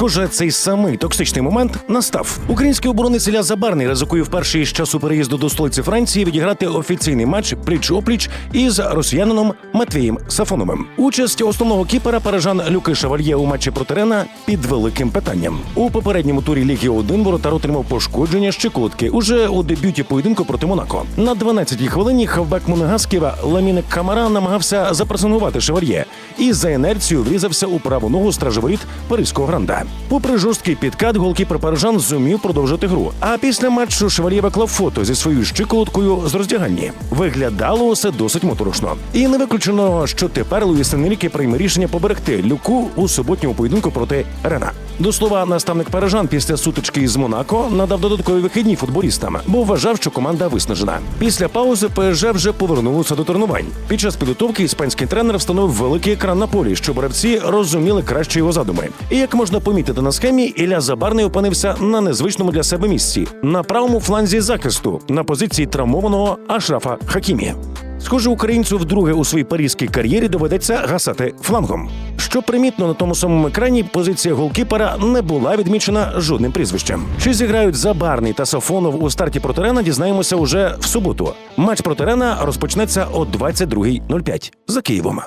Схоже, цей самий токсичний момент настав. Український оборонець Ілля Забарний ризикує вперше із часу переїзду до столиці Франції відіграти офіційний матч пліч опліч із росіянином Матвієм Сафоновим. Участь основного кіпера парижан Люки Шавальє у матчі проти Рена під великим питанням. У попередньому турі Ліги 1 воротар отримав пошкодження щекотки уже у дебюті поєдинку проти Монако. На 12-й хвилині хавбек Монегасківа Ламіне Камара намагався запресингувати Шевальє і за інерцію врізався у праву ногу стражоворіт паризького гранда. Попри жорсткий підкат, голкіпер парижан зумів продовжити гру. А після матчу Шевальє виклав фото зі своєю щиколоткою з роздягальні. Виглядало усе досить моторошно. І не виключено, що тепер Луїс Енріке прийме рішення поберегти люку у суботньому поєдинку проти Рена. До слова, наставник парижан після сутички із Монако надав додаткові вихідні футболістам, бо вважав, що команда виснажена. Після паузи ПСЖ вже повернулося до тренувань. Під час підготовки іспанський тренер встановив великий екран на полі, щоб гравці розуміли краще його задуми. І як можна помітити на схемі, Ілля Забарний опинився на незвичному для себе місці на правому фланзі захисту на позиції травмованого Ашрафа Хакімі. Схоже, українцю вдруге у своїй паризькій кар'єрі доведеться гасати флангом. Що примітно на тому самому екрані, позиція голкіпера не була відмічена жодним прізвищем. Чи зіграють Забарний та Сафонов у старті проти Рена, дізнаємося уже в суботу. Матч проти Рена розпочнеться о 22.05 за Києвом.